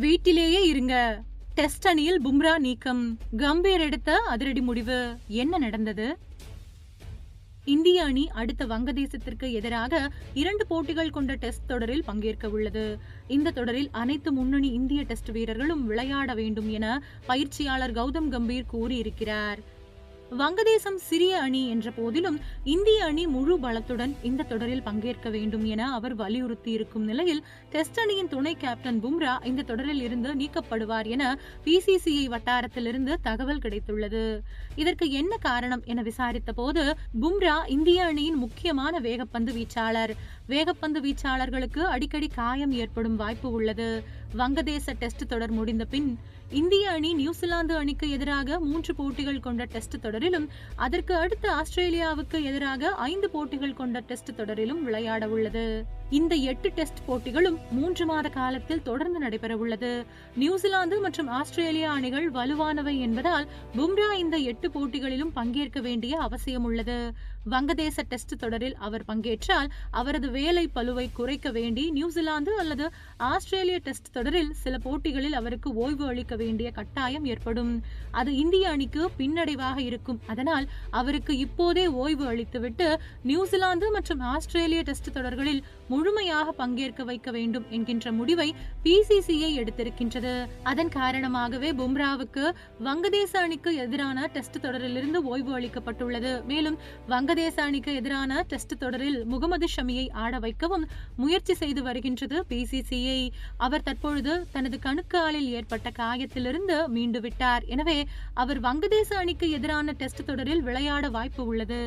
வீட்டிலேயே இருங்க. டெஸ்ட் அணியில் பும்ரா நீக்கம். கம்பீர் எடுத்த அதிரடி முடிவு. என்ன நடந்தது? இந்திய அணி அடுத்த வங்கதேசத்திற்கு எதிராக இரண்டு போட்டிகள் கொண்ட டெஸ்ட் தொடரில் பங்கேற்க உள்ளது. இந்த தொடரில் அனைத்து முன்னணி இந்திய டெஸ்ட் வீரர்களும் விளையாட வேண்டும் என பயிற்சியாளர் கௌதம் கம்பீர் கூறியிருக்கிறார். வங்கதேசம் சிறிய அணி என்ற போதிலும் இந்திய அணி முழு பலத்துடன் இந்த தொடரில் பங்கேற்க வேண்டும் என அவர் வலியுறுத்தி இருக்கும் நிலையில் டெஸ்ட் அணியின் துணை கேப்டன் பும்ரா இந்த தொடரில் இருந்து நீக்கப்படுவார் என பிசிசிஐ வட்டாரத்திலிருந்து தகவல் கிடைத்துள்ளது. இதற்கு என்ன காரணம் என விசாரித்த போது பும்ரா இந்திய அணியின் முக்கியமான வேகப்பந்து வீச்சாளர். வேகப்பந்து வீச்சாளர்களுக்கு அடிக்கடி காயம் ஏற்படும் வாய்ப்பு உள்ளது. வங்கதேச டெஸ்ட் தொடர் முடிந்த பின் இந்திய அணி நியூசிலாந்து அணிக்கு எதிராக மூன்று போட்டிகள் கொண்ட டெஸ்ட் தொடரிலும் அதற்கு அடுத்து ஆஸ்திரேலியாவுக்கு எதிராக ஐந்து போட்டிகள் கொண்ட டெஸ்ட் தொடரிலும் விளையாட உள்ளது. இந்த எட்டு டெஸ்ட் போட்டிகளும் மூன்று மாத காலத்தில் தொடர்ந்து நடைபெற உள்ளது. நியூசிலாந்து மற்றும் ஆஸ்திரேலியா அணிகள் வலுவானவை என்பதால் பும்ரா இந்த எட்டு போட்டிகளிலும் பங்கேற்க வேண்டிய அவசியம் உள்ளது. வங்கதேச டெஸ்ட் தொடரில் அவர் பங்கேற்றால் அவரது வேலை பலுவை குறைக்க வேண்டி நியூசிலாந்து அல்லது ஆஸ்திரேலிய டெஸ்ட் தொடரில் சில போட்டிகளில் அவருக்கு ஓய்வு அளிக்க வேண்டிய கட்டாயம் ஏற்படும். அது இந்திய அணிக்கு பின்னடைவாக இருக்கும். அதனால் அவருக்கு இப்போதே ஓய்வு அளித்துவிட்டு நியூசிலாந்து மற்றும் ஆஸ்திரேலிய டெஸ்ட் தொடர்களில் முழுமையாக பங்கேற்க வைக்க வேண்டும் என்கின்ற முடிவை பிசிசிஐ எடுத்திருக்கின்றது. அதன் காரணமாகவே பும்ராவுக்கு வங்கதேச அணிக்கு எதிரான டெஸ்ட் தொடரிலிருந்து ஓய்வு அளிக்கப்பட்டுள்ளது. மேலும் வங்கதேச அணிக்கு எதிரான டெஸ்ட் தொடரில் முகமது ஷமியை ஆட வைக்கவும் முயற்சி செய்து வருகின்றது பிசிசிஐ அவர் அப்பொழுது தனது கணுக்காலில் ஏற்பட்ட காயத்திலிருந்து மீண்டு விட்டார். எனவே அவர் வங்கதேச அணிக்கு எதிரான டெஸ்ட் தொடரில் விளையாட வாய்ப்பு உள்ளது.